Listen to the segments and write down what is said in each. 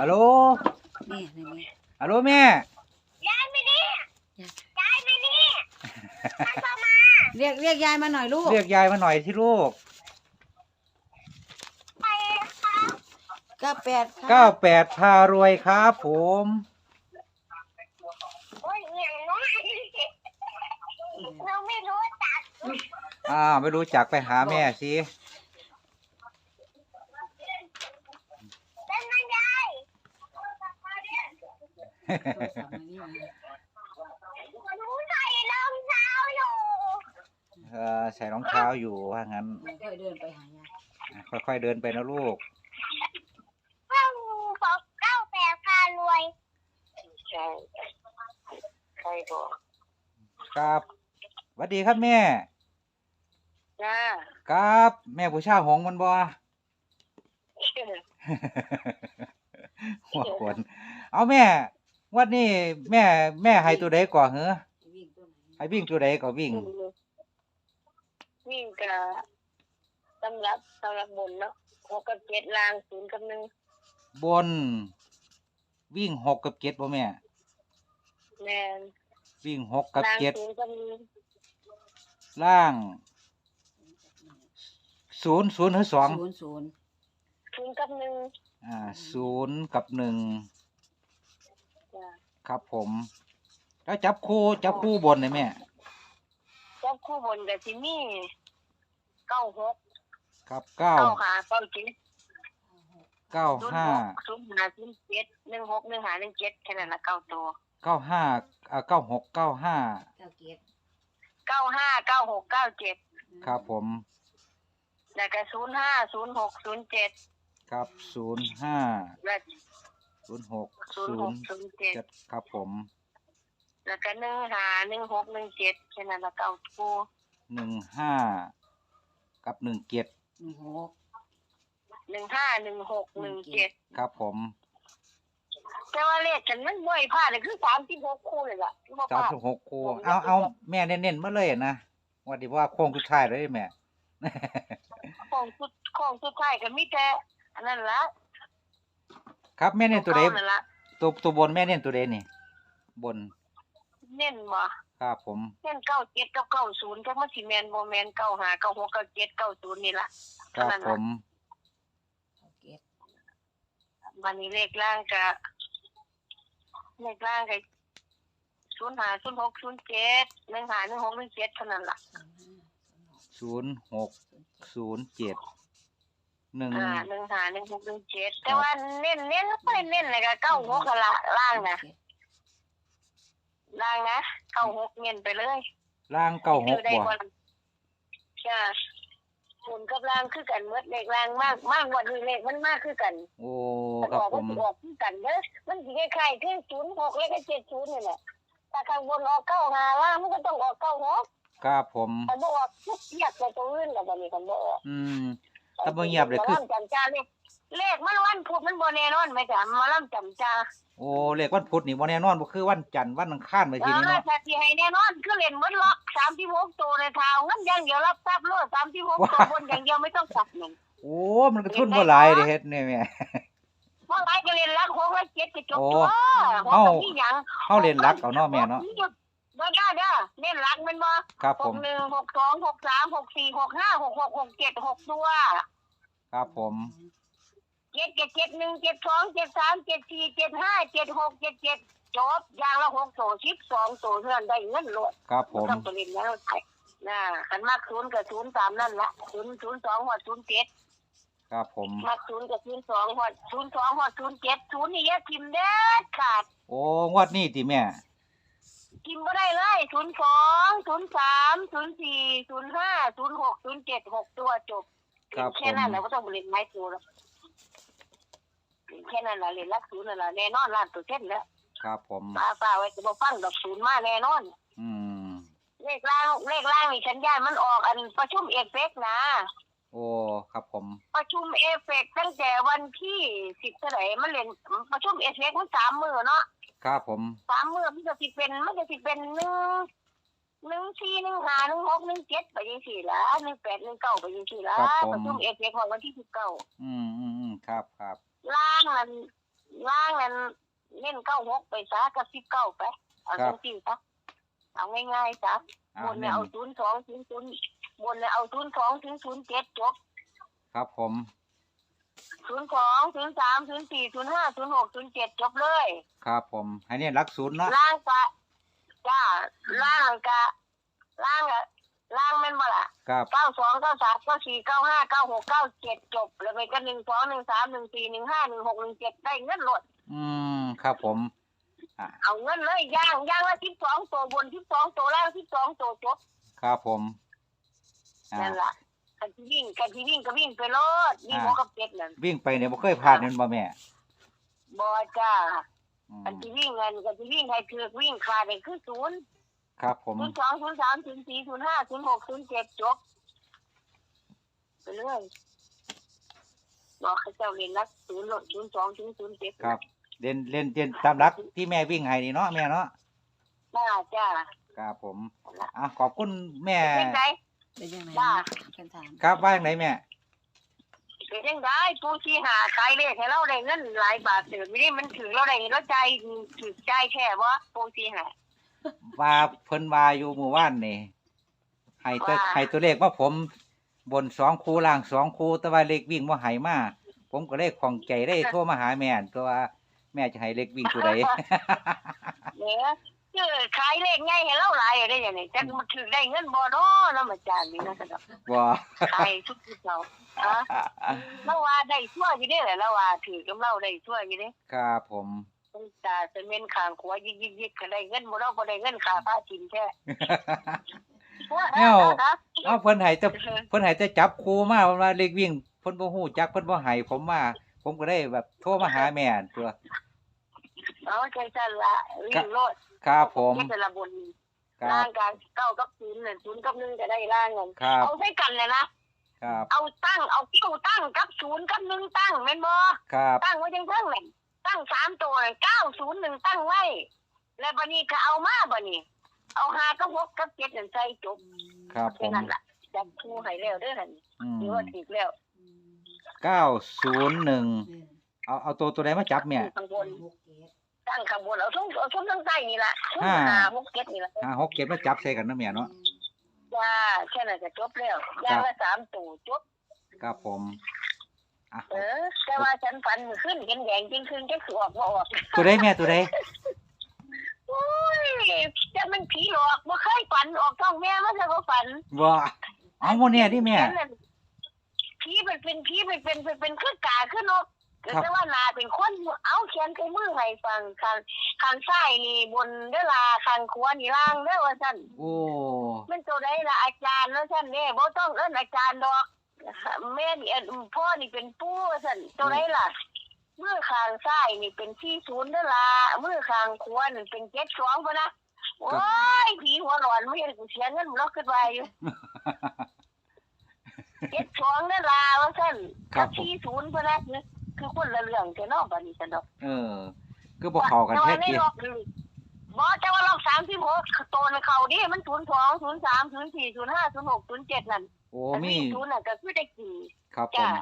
ฮัลโหลนี่นี่นี่ฮัลโหลแม่เรียกเรียกยายมาหน่อยลูกเรียกยายมาหน่อยที่ลูกเก้าแปดค่ะเก้าแปดพารวยครับผม โอ้ยอย่างน้อยเราไม่รู้จักอ่าไม่รู้จักไปหาแม่สิ เป็นมันยาย โทรศัพท์มา นี่มาหนูใส่รองเท้าอยู่เออใส่รองเท้าอยู่ว่างั้นมันค่อยเดินไปหายายค่อยๆเดินไปนะลูก เพิ่งบอกเก้าแปดพารวย ใช่ใครบอกครับสวัสดีครับแม่ จ้าครับ แม่ผู้ชาหงส์มันบ่ หัวคนเอาแม่ วันนี้แม่แม่ให้ตัวใดก่อนเหรอวิ่งตัวไหนให้วิ่งตัวใดก็วิ่ง วิ่งกับสำหรับสำหรับบนเนาะหกกับเจ็ดลางศูนย์กับหนึ่งบน วิ่งหกกับเจ็ดบ่แม่แมนวิ่งหกกับลางเจ็ดศูนย์กับหนึ่งล่างศูนย์ศูนย์หรือสองศูนย์ศูนย์ศูนย์กับหนึ่งอ่าศูนย์กับหนึ่ง จ้าครับผม แล้วจับคู่จับคู่บนเลยแม่เจ้าคู่บนกับที่นี่เก้าหกครับเก้าเก้าหาเก้าเจ็ดเก้าศูนย์ห้าหกศูนย์หาศูนย์เจ็ดหนึ่งหกหนึ่งหาหนึ่งเจ็ดแค่นั้นละเก้าตัวเก้าห้าอ่าเก้าหกเก้าห้าเก้าเจ็ดเก้าห้าเก้าหกเก้าเจ็ดครับผมแล้วก็ศูนย์ห้าศูนย์หกศูนย์เจ็ดครับศูนย์ห้าแล้ว ศูนย์หกศูนย์ศูหนกย์ศูนย์เจ็ดเจ็ดครับผมแล้วก็หนึ่งหาหนึ่งหกหนึ่งเจ็ดแค่นั้นละเก้าตัวหนึ่งห้ากับหนึ่งเจ็ดหนึ่งหกหนึ่งห้าหนึ่งหกหนึ่งเจ็ดครับผมแต่ว่าเลขฉันมันบ่อยพลาดเลยคือสามสิบหกคู่เลยล่ะที่บ่สามพลาด สิบหกคู่เอาเอาแม่เน้นๆมาเลยนะว่าดีว่าโค้งสุดท้ายเลยแม่ ของสุดของสุดท้ายก็มีแต่อันนั้นละ ครับแม่เน้นตัวใดของก่านั่นละตัวตัวบนแม่เน้นตัวใดนี่ บนเน้นบ่ครับผมเส้นเก้าเจ็ดเก้าเก้าศูนย์ก็มาสิแมนโมแมนเก้าหาเก้าหกเก้าเจ็ดเก้าศูนย์นี่ละครับเท่านั้นผล่ะมเก้าเจ็ดวันนี้เลขล่างก็เลขล่างก็ศูนย์หาศูนย์หกศูนย์เจ็ดหนึ่งหาหนึ่งหกหนึ่งเจ็ดเท่านั้นล่ะศูนย์ห้าศูนย์หกศูนย์หกศูนย์เจ็ด หนึ่งอ่าหนึ่งหาหนึ่งหกหนึ่งเจ็ดแต่ว่าเน้นเน้นไม่เน้นเลยก็เก้าหกก็ละล่างนะเจ็ดล่างนะเก้าหกเน้นไปเลยล่างเก้าหซื้กอได้บ่บ่ล่ะจ้าผลกับล่างคือกันเมื่อเลขล่างมากมากกว่านี้เลขมันมากคือกัน โอ้มันครัอบอกผมันมสิออกคือกันเด้อมันสิคล้ายๆคือศูนย์หกแล้วก็เจ็ดศูนย์นี่แหละถ้าข้างบนออกเก้าหาล่างมันก็ต้องออกเก้าหกครับผมคันบ่ออกทุกเทียบกับตัวอื่นแล้วบัดนี้คันบ่ออกอืม ถ้าบ่เงียบเลยคือหมอลำจำจ้าเลขเลขมันวันพุธมันบ่แน่นอนไหมจ๊ะหมาล่ำจำจ้าโอ้เลขวันพุธนี่บ่แน่นอนบ่คือวันจันทร์วันอังคารไปเอทีนี้อเนาะถ้าสิให้แน่นอนคือเล่นหมดล็อก36ตัวในทางเงินอย่างเดียวรับทรัพย์โลด36ตัวบนอย่างเดียวไม่ต้องกลับนั่นโอ้มันก็ทุนบ่หลายเด้เฮ็ดนี่แม่ว่าไรก็เรียนรักหกรักเจ็ดก็จบโอ้ตัวเอ้าหกกับพี่หยังเฮาเล่นรักเอาเนาะแม่เนาะ บ่ได้เด้อเล่นรักแมันบ่ครับหผกม หนึ่งหกสองหกสามหกสี่หกห้าหกหกหกเจ็ดหกตัวครับผม เจ็ดเจ็ดเจ็ดหนึ่งเจ็ดสองเจ็ดสามเจ็ดสี่เจ็ดห้าเจ็ดหกเจ็ดเจ็ดจบอย่างละหกตัวสิบสองตัวเท่านั้นได้เงินโลด ครับผม ต้องไปเรียนแล้วใช่น่ะขันมากศูนย์กับศูนย์สามนั่นละศูนย์ศูนย์สองหัวศูนย์เจ็ดครับผม มากศูนย์กับศูนย์สองหัวศูนย์สองหัวศูนย์เจ็ดศูนย์นี่แยกทิมเด็ดขาดโอ้งวดนี้ติแม่ กินไม่ได้เลยศูนย์สองศูนย์สามศูนย์สี่ศูนย์ห้าศูนย์หกศูนย์เจ็ดหกตัวจบครับผแค่มนั้นแหละก็ต้องไปเรียนไม้ตัวแล้วแค่นั้นแหละเรียนรักศูนย์นั่นแหละแน่นอนล้านตัวเส้นแล้วครับผม ป้าป้าไว้จะมาฟังดอกศูนย์มาแน่นอน อืม เลขล่างเลขล่างนี่ฉันย่านมันออกอันประชุมเอฟเฟกต์นะ โอ้ครับผม ประชุมเอฟเฟกต์ตั้งแต่วันที่สิบเท่าไหร่มันเรียนประชุมเอฟเฟกต์มันสามมือเนาะ ครับผมสามมือมันจะสิเป็นมันจะสิเป็นหนึ่งหนึ่งสี่หนึ่งห้าหนึ่งหกหนึ่งเจ็ดไปยังสี่ละหนึ่งแปดหนึ่งเก้าไปยังสี่ละประชุมเอฟเฟกต์ของวันที่สิบเก้าอืมอืมอืมครับครับล่างมันล่างนั้นเล่นเก้าหกไปซะกับสิบเก้าไปเอาจังซี่ซะเอาง่ายๆซะอ่าบนเน้เนี่ยนเอาศูนย์สองถึงศูนย์บนเนี่ยเอาศูนย์สองถึงศูนย์เจ็ดจบครับผม ศูนย์สองศูนย์สามศูนย์สี่ศูนย์ห้าศูนย์หกศูนย์เจ็ดจบเลยครับผมให้เน้นรักศูนย์เนาะล่างกะจ้าล่างกะล่างอะล่างแม่นบ่ล่ะครับเก้าสองเก้าสามเก้าสี่เก้าห้าเก้าหกเก้าเจ็ดจบ แล้วไปก็หนึ่งสองหนึ่งสามหนึ่งสี่หนึ่งห้าหนึ่งหกหนึ่งเจ็ดได้เงินหลดอืมครับผมเอาเงินเลยย่างย่างละสิบสองตัวบนสิบสองตัวล่างสิบสองตัวจบครับผมอ่า นั่นล่ะ กันที่วิ่งกันที่วิ่งก็วิ่งไปรถวิ่งอ่าหัวกับเจ็ดนั่นวิ่งไปเนี่ยบ่เคยพลาดเงินบ่แม่บอจ้าอืมกันที่วิ่งเงินกันที่วิ่งให้ถือวิ่งขาดเลยคือศูนย์ครับผมศูนย์สองศูนย์สามศูนย์สี่ศูนย์ห้าศูนย์หกศูนย์เจ็ดจบไปเรื่อยบอกให้เจ้าเรียนรักศูนย์หลดศูนย์สองศูนย์ศูนย์เจ็ดครับเล่นเล่นเล่นตามรักที่แม่วิ่งให้นี่เนาะแม่เนาะน่าจ้าครับผมอะขอบคุณแม่เป็นไง เป็นยังไงจ้าเป็นถามครับว่าอย่างไรแม่ เป็นยังไงผู้ที่หาขายเลขให้เราได้เงินหลายบาทเติมไม่ได้มันถือเราได้เราใจถือใจแค่ว่าผู้ที่หา ว่าเพิ่นว่าอยู่หมู่บ้านนี่ให้ตัวว่า ให้ตัวเลขว่าผมบนสองคูล่างสองคูแต่ว่าเลขวิ่งว่าให้มาผมก็เลยของใจได้โทรมาหาแม่ตัวว่าแม่จะให้เลขวิ่งตัวใด เนี่ย คือขายเลขง่ายให้เราหลายได้ยังไงจะมันถือได้เงินบ่เนาะน้ำอาจารย์นี่นะครับ่ขายทุกที่เราอะเราว่าได้ชั่วอยู่เด้แหละเราว่าถือกำเราได้ชั่วอยู่เด้ครับผมต้องตาจะเม่นข้างขวายิกยิกยิกก็ได้เงินบ่เราบ่ได้เงินค่าผ้าจินแท้เอาเพิ่นให้แต่เพิ่นให้แต่จับคูมาว่าเลขวิ่งเพิ่นบ่ฮู้จักเพิ่นบ่ให้ผมมา ผมก็ได้แบบโทรมาหาแม่ตัวเอาใจสั่นละวิ่งโลด ครับผมที่เป็นระบนครัล่าบ งการเก้ากับศูนย์เนี่ยศูนย์กับหนึ่งจะได้ล่างเงินครับ เอาใช้กันเลยนะครับ เอาตั้งเอาเก้าตั้งกับศูนย์กับหนึ่งตั้งแม่นบ่ครับ ตั้งไว้จังเพิ่งเลยตั้งสามตัวเก้าศูนย์หนึ่งตั้งไว้ แล้วบันนี้ก็เอามาบันนี้เอาห้ากับหกกับเจ็ดนั่นใส่จบครับผแค่ม นั้นล่ะจับคู่ให้แล้วเด้อหั่นอืมถือว่าถูกแล้วเก้าศูนย์หนึ่ง เอา เอาตัวตัวใดมาจับแม่ข้างบน ตั้งข้างบนเอาทุ่งเอาทุ่งทั้งใต้นี่ล่ะทุ่งอ่าห้าหกเจ็ดนี่ล่ะห้าหกเก็บมาจับใส่กันนะแม่เนาะ จ้าแค่นั้นก็จบแล้วอย่างละสามตัวจบ ครับผมอะเออ แต่ว่าฉันฝันมื้อขึ้นเห็นแดงจริงคืนจะสวกบ่ออกตัวใดแม่ตัวใดโอ้ยจะมันผีหลอกบ่เคยฝันออกท้องแม่มันจะบ่ฝันว่าเอาโมเนี่ยที่แม่ผีเป็นเป็นผีเป็นเป็นเป็นเป็นคือกาคือนก ครับแต่ว่านาเป็นคนเอาเขียนใส่มือให้ฟังข้างข้างซ้ายนี่บนเด้อล่ะข้างขวานี่ล่างเด้อว่าซั่นโอ้มันตัวใดล่ะอาจารย์ว่าซั่นเด้บ่ต้องเอิ้นอาจารย์ดอกแม่นี่เอิ้นพ่อนี่เป็นปู่ว่าซั่นตัวใดล่ะมือข้างซ้ายนี่เป็น40เด้อล่ะมือข้างขวานี่เป็น72พุ่นนะโอ้ยผีหัวหลอนไม่เห็นกูเสียเงินบ่ขึ้นไปอยู่เจ็ดสองนั่นลาว่าสั่นครับผมที่ศูนย์เพื่อนนะ คือคนละเรื่องแต่นอกบันนี้สนอกเออ คือบ่เข้ากันแท้ในจริงรอบหนึ่งบอแต่ว่าลอกสามสิบหกตัวในเขาดิมันศูนย์สองศูนย์สามศูนย์สี่ศูนย์ห้าศูนย์หกศูนย์เจ็ดนั่นโอ้แต่มีที่ศูนย์น่ะก็คือได้กี่ครับผจ้าม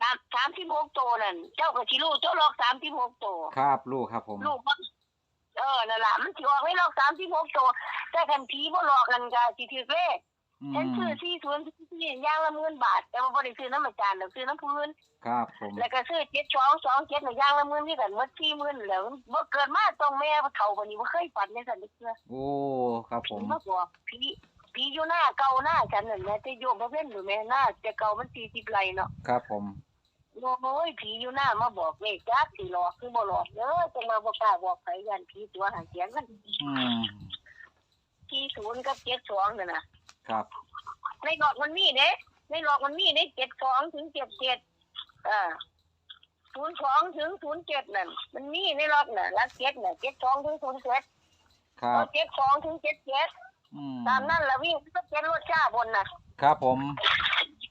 สามสามสิบหกตัวนั่นเจ้าก็ชิลูกเจ้าลอกสามสิบหกตัวครับลูกครับผมลูกมันเออนั่นแหละมันสิออกไม่ลอกสามสิบหกตัวแต่กันผีบ่หลอกกันก็สิถือเลขอื ฉันมซื้อที่ศูนย์ที่ย่างละหมื่นบาท แต่ว่าบ่ได้ซื้อน้ำอาจารย์ดอกซื้อน้ำพื้นครับผมแล้วก็ซื้อเจ็ดสองสองเจ็ดในย่างละหมื่นนี่กันหมดสี่หมื่นแล้วบ่เกิดมาต้องแม่เฒ่าคนนี้บ่เคยฝันในสันนิษฐานโอ้ครับผมมาบอกผีผีอยู่หน้าเก่าหน้าฉันนั่นแหละแต่โยมพระเพิ่นอยู่แม่หน้าแต่เก่ามัน40ไร่เนาะครับผมโอ้ยผีอยู่หน้ามาบอกเลขจักสิหลอกคือบ่หลอกเด้อจังมาบ่กล้าบอกใครยันผีตัวหาเสียงกันอืม40กับ72นั่นน่ะ ครับในหลอกมันมีเด้ในหลอกมันมีเด้72ถึง77อ่า02ถึง07นั่นมันมีในหลอกน่ะลัก7น่ะ72ถึง07ครับเจ็ดสองถึงเจ็ดเจ็ดอืมตามนั่นละวิ่งก็เจ็ดรถชาบนน่ะ ครับผม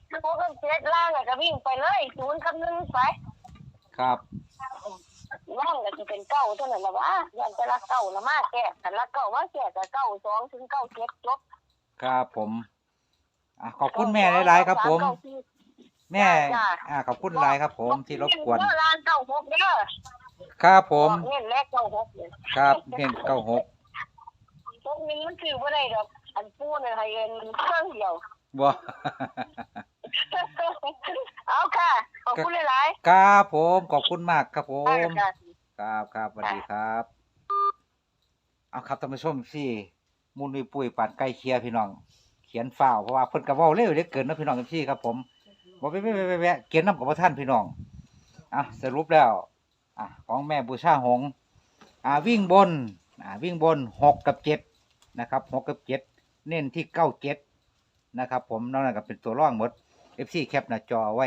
แล้วพวกก็เจ็ดล่างอะก็วิ่งไปเลยศูนย์กับหนึ่งไปครับล่างก็จะเป็นเก้าเท่านั้นละวะยันจะละเก้าละมาแก่แต่ละเก้ามาแก่แต่เก้าสองถึงเก้าเจ็ดจบ ครับผมอะขอบคุณแม่หลายๆครับ ผมเก้าสี่แม่อ่าขอบคุณหลายครับ ผมที่รบกวนเด้อร้านเก้าหกเด้อครับผมเน้นแรกเก้าหกเลยครับเน้นเก้าหกพวกนี้มันคือว่าได้ดอกอันปูเนี่ยให้เงินเครื่องเดียว บ่ เอาค่ะ ขอบคุณหลายครับผมขอบคุณมากครับผๆได้มค่ะ ครับครับสวัสดีครับ เอาครับท่านผู้ชมสิ มูลนิปุยปานใกล้เคียร์พี่น้อง เขียนฝ้าวเพราะว่าเพิ่นก็เว้าเร็วเหลือเกินนะพี่น้องพี่ครับ ผมบ่ไปไปไปเขียนน้ำกับพระท่านพี่น้องอะสรุปแล้วอะของแม่บูชาหงอ่าวิ่งบนอ่าวิ่งบนหกกับเจ็ดนะครับหกกับเจ็ดเน้นที่เก้าเจ็ดนะครับ ผมนอกนั้นก็เป็นตัวร่องหมด FC แคปหน้าจอไว้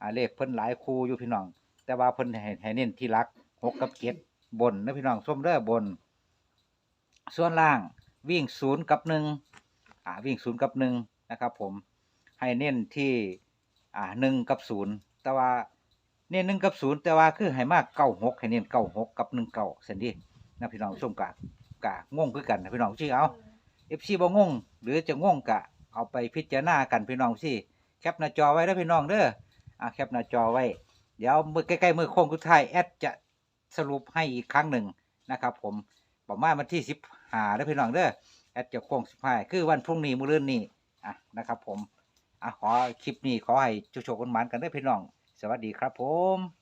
อ่าเลขเพิ่นหลายคู่อยู่พี่น้อง แต่ว่าเพิ่นให้ให้เน้นที่หลักหกกับเจ็ดบนนะพี่น้องส้มเด้อบน ส่วนล่าง วิ่งศูนย์กับหนึ่งอ่าวิ่งศูนย์กับหนึ่งนะครับผมให้เน้นที่อ่าหนึ่งกับศูนย์แต่ว่าเน้นหนึ่งกับศูนย์แต่ว่าคือให้มากเก้าหกให้เน้นเก้าหกกับหนึ่งเก้าเส้นดีนะพี่น้องส้มกะกะง่วงคือกันนะพี่น้องชื่เอาเอฟซีบ่งงหรือจะง่วงกะเอาไปพิจารณากันพี่น้องสิแคปหน้าจอไว้แล้วพี่น้องเด้ออ่าแคปหน้าจอไว้ เดี๋ยวมือใกล้ๆมือโค้งสุดท้ายแอดจะสรุปให้อีกครั้งหนึ่งนะครับ ผมประมาณวันที่สิบ หาได้พี่น้องเด้อแอดจะโค้งสิบห้าคือวันพรุ่งนี้มื้อรื่นนี้อะนะครับผมอะขอคลิปนี้ขอให้โชคๆกันหมานกันได้อพี่น้อง สวัสดีครับผม